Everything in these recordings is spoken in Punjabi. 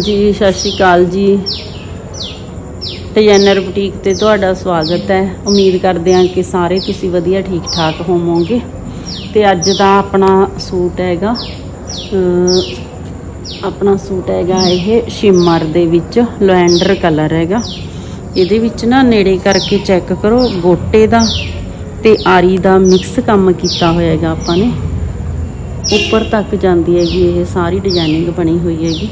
ਜੀ, ਸਤਿ ਸ਼੍ਰੀ ਅਕਾਲ ਜੀ। ਡਿਜ਼ਾਈਨਰ ਬੁਟੀਕ ਤੇ ਤੁਹਾਡਾ ਸਵਾਗਤ ਹੈ। ਉਮੀਦ ਕਰਦੇ ਹਾਂ ਕਿ ਸਾਰੇ ਤੁਸੀਂ ਵਧੀਆ ਠੀਕ ਠਾਕ ਹੋਵੋਗੇ। ਤੇ ਅੱਜ ਦਾ ਆਪਣਾ ਸੂਟ ਹੈਗਾ ਆਪਣਾ ਸੂਟ ਹੈਗਾ ਇਹ ਸ਼ਿਮਰ ਦੇ ਵਿੱਚ, ਲਵੈਂਡਰ ਕਲਰ ਹੈਗਾ। ਇਹਦੇ ਵਿੱਚ ਨਾ ਨੇੜੇ ਕਰਕੇ ਚੈੱਕ ਕਰੋ, ਗੋਟੇ ਦਾ ਤੇ ਆਰੀ ਦਾ ਮਿਕਸ ਕੰਮ ਕੀਤਾ ਹੋਇਆ ਹੈਗਾ ਆਪਾਂ ਨੇ। ਉੱਪਰ ਤੱਕ ਜਾਂਦੀ ਹੈਗੀ, ਇਹ ਸਾਰੀ ਡਿਜ਼ਾਈਨਿੰਗ ਬਣੀ ਹੋਈ ਹੈਗੀ।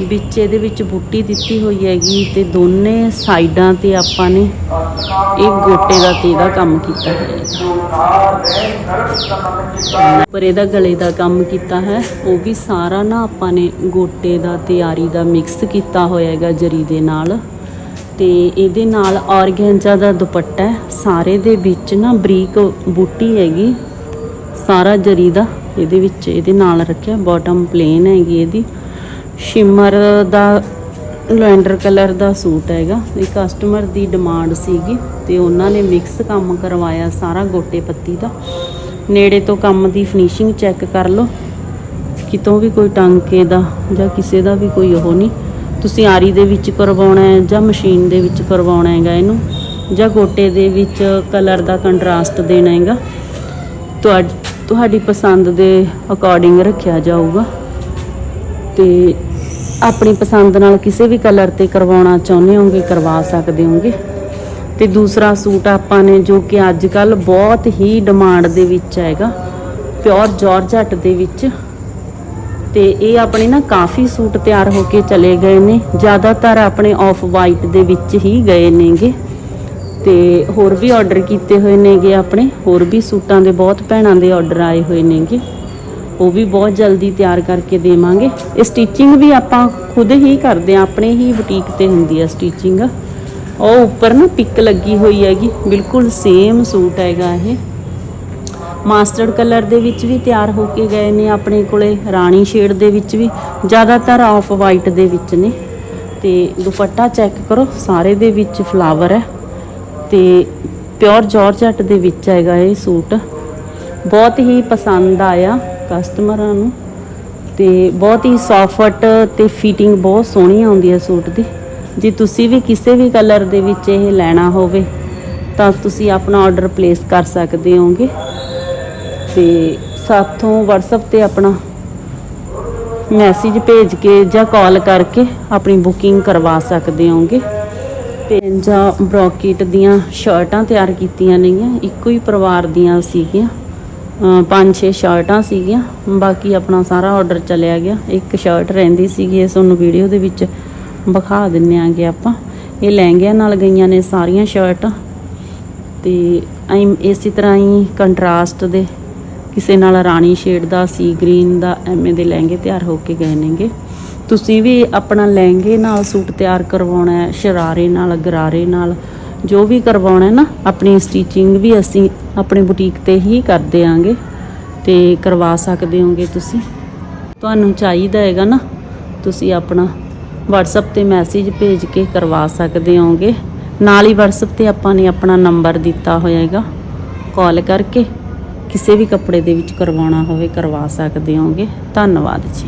ਵਿੱਚ ਇਹਦੇ ਵਿੱਚ ਬੂਟੀ ਦਿੱਤੀ ਹੋਈ ਹੈਗੀ ਤੇ ਦੋਨੇ ਸਾਈਡਾਂ ਤੇ ਆਪਾਂ ਨੇ ਇਹ ਗੋਟੇ ਦਾ ਤੇ ਦਾ ਕੰਮ ਕੀਤਾ ਹੈ। ਪਰ ਇਹਦਾ ਗਲੇ ਦਾ ਕੰਮ ਕੀਤਾ ਹੈ। ਉਹ ਵੀ ਸਾਰਾ ਨਾ ਆਪਾਂ ਨੇ ਗੋਟੇ ਦਾ ਤੇ ਆਰੀ ਦਾ ਮਿਕਸ ਕੀਤਾ ਹੋਇਆ ਹੈਗਾ ਜਰੀ ਦੇ ਨਾਲ। ਤੇ ਇਹਦੇ ਨਾਲ ਔਰਗੈਂਜਾ ਦਾ ਦੁਪੱਟਾ ਸਾਰੇ ਦੇ ਵਿੱਚ ਨਾ ਬਰੀਕ ਬੂਟੀ ਹੈਗੀ। ਸਾਰਾ ਜਰੀ ਦਾ ਇਹਦੇ ਵਿੱਚ ਇਹਦੇ ਨਾਲ ਰੱਖਿਆ। ਬਾਟਮ ਪਲੇਨ ਹੈਗੀ ਇਹਦੀ। ਸ਼ਿਮਰ ਦਾ ਲੈਂਡਰ ਕਲਰ ਦਾ ਸੂਟ ਹੈਗਾ। ਇਹ ਕਸਟਮਰ ਦੀ ਡਿਮਾਂਡ ਸੀਗੀ ਤੇ ਉਹਨਾਂ ਨੇ ਮਿਕਸ ਕੰਮ ਕਰਵਾਇਆ ਸਾਰਾ ਗੋਟੇ ਪੱਤੀ ਦਾ। ਨੇੜੇ ਤੋਂ ਕੰਮ ਦੀ ਫਿਨਿਸ਼ਿੰਗ ਚੈੱਕ ਕਰ ਲਓ। ਕਿਤੋਂ ਵੀ ਕੋਈ ਟਾਂਕੇ ਦਾ ਜਾਂ ਕਿਸੇ ਦਾ ਵੀ ਕੋਈ ਉਹ ਨਹੀਂ। ਤੁਸੀਂ ਆਰੀ ਦੇ ਵਿੱਚ ਕਰਵਾਉਣਾ ਹੈ ਜਾਂ ਮਸ਼ੀਨ ਦੇ ਵਿੱਚ ਕਰਵਾਉਣਾ ਹੈਗਾ ਇਹਨੂੰ। ਜਾਂ ਗੋਟੇ ਦੇ ਵਿੱਚ ਕਲਰ ਦਾ ਕੰਟਰਾਸਟ ਦੇਣਾ ਹੈਗਾ। ਤੁਹਾ- ਤੁਹਾਡੀ ਪਸੰਦ ਦੇ ਅਕੋਰਡਿੰਗ ਰੱਖਿਆ ਜਾਊਗਾ। ਤੇ ਆਪਣੀ ਪਸੰਦ ਨਾਲ ਕਿਸੇ ਵੀ ਕਲਰ ਤੇ ਕਰਵਾਉਣਾ ਚਾਹੁੰਦੇ ਹੋਗੇ ਕਰਵਾ ਸਕਦੇ ਹੋਗੇ ਤੇ ਦੂਸਰਾ ਸੂਟ ਆਪਾਂ ਨੇ ਜੋ ਕਿ ਅੱਜ ਕੱਲ ਬਹੁਤ ਹੀ ਡਿਮਾਂਡ ਦੇ ਵਿੱਚ ਹੈਗਾ ਪਿਓਰ ਜਾਰਜਟ ਦੇ ਵਿੱਚ। ਤੇ ਇਹ ਆਪਣੇ ਨਾ ਕਾਫੀ ਸੂਟ ਤਿਆਰ ਹੋ ਕੇ ਚਲੇ ਗਏ ਨੇ, ਜ਼ਿਆਦਾਤਰ ਆਪਣੇ ਆਫ ਵਾਈਟ ਦੇ ਵਿੱਚ ਹੀ ਗਏ ਨੇਗੇ। ਤੇ ਹੋਰ ਵੀ ਆਰਡਰ ਕੀਤੇ ਹੋਏ ਨੇਗੇ ਆਪਣੇ, ਹੋਰ ਵੀ ਸੂਟਾਂ ਦੇ ਬਹੁਤ ਭੈਣਾਂ ਦੇ ਆਰਡਰ ਆਏ ਹੋਏ ਨੇਗੇ। ਉਹ ਵੀ ਬਹੁਤ ਜਲਦੀ ਤਿਆਰ ਕਰਕੇ ਦੇਵਾਂਗੇ। ਇਹ ਸਟਿਚਿੰਗ ਵੀ ਆਪਾਂ ਖੁਦ ਹੀ ਕਰਦੇ ਆ ਆਪਣੇ ਹੀ ਬੁਟੀਕ ਤੇ ਹੁੰਦੀ ਆ ਸਟਿਚਿੰਗ ਉਹ ਉੱਪਰ ਨਾ ਪਿੱਕ ਲੱਗੀ ਹੋਈ ਹੈਗੀ, ਬਿਲਕੁਲ ਸੇਮ ਸੂਟ ਹੈਗਾ ਇਹ। ਮਾਸਟਰਡ ਕਲਰ ਦੇ ਵਿੱਚ ਵੀ ਤਿਆਰ ਹੋ ਕੇ ਗਏ ਨੇ ਆਪਣੇ ਕੋਲੇ, ਰਾਣੀ ਸ਼ੇਡ ਦੇ ਵਿੱਚ ਵੀ, ਜ਼ਿਆਦਾਤਰ ਆਫ ਵਾਈਟ ਦੇ ਵਿੱਚ ਨੇ। ਤੇ ਦੁਪੱਟਾ ਚੈੱਕ ਕਰੋ, ਸਾਰੇ ਦੇ ਵਿੱਚ ਫਲਾਵਰ ਹੈ। ਤੇ ਪਿਓਰ ਜਾਰਜਟ ਦੇ ਵਿੱਚ ਹੈਗਾ ਇਹ ਸੂਟ। ਬਹੁਤ ਹੀ ਪਸੰਦ ਆਇਆ। ਕਸਟਮਰਾਂ ਨੂੰ ਤੇ ਬਹੁਤ ਹੀ ਸੌਫਟ ਤੇ ਫਿਟਿੰਗ ਬਹੁਤ ਸੋਹਣੀ ਆਉਂਦੀ ਹੈ ਸੂਟ ਦੀ। ਜੇ ਤੁਸੀਂ ਵੀ ਕਿਸੇ ਵੀ ਕਲਰ ਦੇ ਵਿੱਚ ਇਹ ਲੈਣਾ ਹੋਵੇ, ਤਾਂ ਤੁਸੀਂ ਆਪਣਾ ਆਰਡਰ ਪਲੇਸ ਕਰ ਸਕਦੇ ਹੋਗੇ। ਤੇ ਸਾਥੋਂ WhatsApp ਤੇ ਆਪਣਾ ਮੈਸੇਜ ਭੇਜ ਕੇ ਜਾਂ ਕਾਲ ਕਰਕੇ ਆਪਣੀ ਬੁਕਿੰਗ ਕਰਵਾ ਸਕਦੇ ਹੋਗੇ। ਤੇ ਜਾਂ ਦੀਆਂ ਸ਼ਰਟਾਂ ਤਿਆਰ ਕੀਤੀਆਂ ਨੇਗੀਆਂ, ਇੱਕੋ ਹੀ ਪਰਿਵਾਰ ਦੀਆਂ ਸੀਗੀਆਂ। ਪੰਜ ਛੇ ਸ਼ਰਟਾਂ ਸੀਗੀਆਂ, ਬਾਕੀ ਆਪਣਾ ਸਾਰਾ ਆਰਡਰ ਚਲਿਆ ਗਿਆ। ਇੱਕ ਸ਼ਰਟ ਰਹਿੰਦੀ ਸੀਗੀ ਇਹ ਤੁਹਾਨੂੰ ਵੀਡੀਓ ਦੇ ਵਿੱਚ ਵਿਖਾ ਦਿੰਨੇ ਆਂਗੇ ਆਪਾਂ। ਇਹ ਲਹਿੰਗਿਆਂ ਨਾਲ ਗਈਆਂ ਨੇ ਸਾਰੀਆਂ ਸ਼ਰਟਾਂ ਤੇ ਐਂ ਇਸੇ ਤਰ੍ਹਾਂ ਹੀ ਕੰਟਰਾਸਟ ਦੇ, ਕਿਸੇ ਨਾਲ ਰਾਣੀ ਸ਼ੇਡ ਦਾ ਸੀ ਗ੍ਰੀਨ ਦਾ, ਐਵੇਂ ਦੇ ਲਹਿੰਗੇ ਤਿਆਰ ਹੋ ਕੇ ਗਏ ਨੇਗੇ। ਤੁਸੀਂ ਵੀ ਆਪਣਾ ਲਹਿੰਗੇ ਨਾਲ ਸੂਟ ਤਿਆਰ ਕਰਵਾਉਣਾ ਹੈ, ਸ਼ਰਾਰੇ ਨਾਲ, ਗਰਾਰੇ ਨਾਲ ਜੋ ਵੀ ਕਰਵਾਉਣਾ ਨਾ, ਆਪਣੀ ਸਟਿਚਿੰਗ ਵੀ ਅਸੀਂ ਆਪਣੀ ਬੁਟੀਕ ਤੇ ਹੀ ਕਰ ਦਿਆਂਗੇ ਤੇ ਕਰਵਾ ਸਕਦੇ ਹੋਗੇ ਤੁਸੀਂ। ਤੁਹਾਨੂੰ ਚਾਹੀਦਾ ਹੈਗਾ ਨਾ, ਤੁਸੀਂ ਆਪਣਾ WhatsApp ਤੇ ਮੈਸੇਜ ਭੇਜ ਕੇ ਕਰਵਾ ਸਕਦੇ ਹੋਗੇ। ਨਾਲ ਹੀ WhatsApp ਤੇ ਆਪਾਂ ਨੇ ਆਪਣਾ ਨੰਬਰ ਦਿੱਤਾ ਹੋਇਆ ਹੈਗਾ। ਕਾਲ ਕਰਕੇ ਕਿਸੇ ਵੀ ਕੱਪੜੇ ਦੇ ਵਿੱਚ ਕਰਵਾਉਣਾ ਹੋਵੇ, ਕਰਵਾ ਸਕਦੇ ਹੋਗੇ। ਧੰਨਵਾਦ ਜੀ।